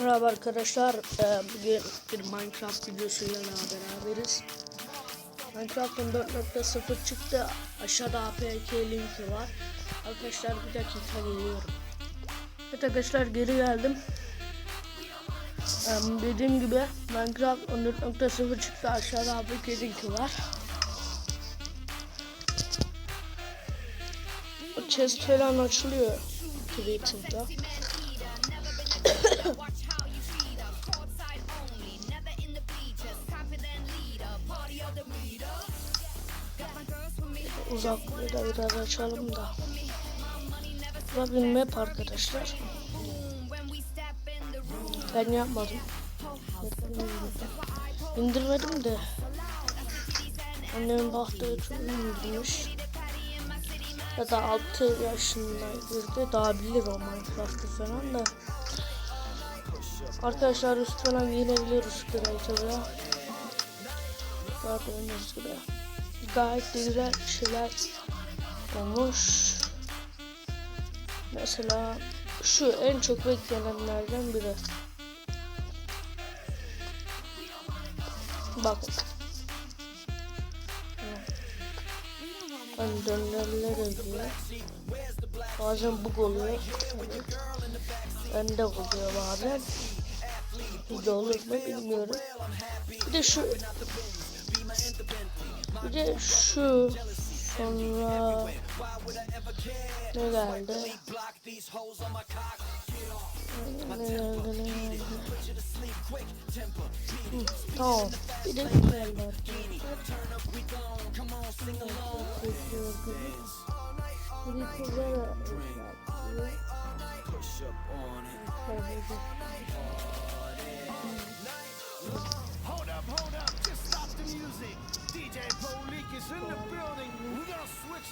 Merhaba arkadaşlar. Ee, Bugün bir Minecraft videosuyla beraberiz. Minecraft'ın 4.0 çıktı. Aşağıda APK linki var. Arkadaşlar bir dakika geliyorum. Evet arkadaşlar geri geldim. Dediğim gibi Minecraft 14.0 çıktı. Aşağıda APK linki var. O chest falan açılıyor Creative'da. Uzaklığı da biraz açalım da. Bura bir arkadaşlar. Ben yapmadım. İndirmedim de. Annemin baktığı için indirmiş. Ya da 6 yaşındaydı. Daha bilir o Minecraft'ı falan da. Arkadaşlar üst falan giyinebiliyoruz Creative'a. Gördüğünüz gibi. Gayet de güzel şeyler olmuş. Mesela şu en çok beklenenlerden biri. Bakın. Ben dönerler ediyor. Bazen bug oluyor. Evet. Bende oluyor bazen. De olur mu bilmiyorum. Bir de şu bir de şu sonra ne geldi? Ne geldi ne geldi? Hı, tamam. Bir de geldi arkadaşlar. Birisi de yapıyor.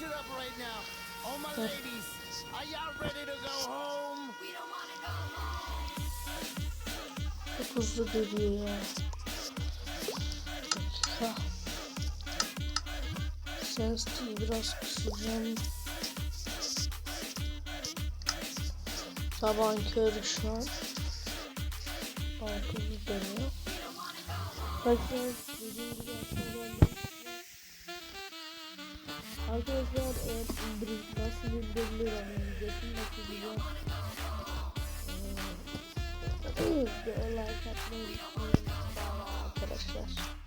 Gonna switch it up right now. All my ladies, are y'all ready to go home? Çok hızlı dönüyor ya. Dakika. Sensitive biraz kısacağım. Sabahın körü şu an. Daha hızlı dönüyor. Arkadaşlar dediğim gibi Arkadaşlar eğer indirim nasıl indirilir onun videosunu bakacağım. Ee, like atmayı unutmayın arkadaşlar.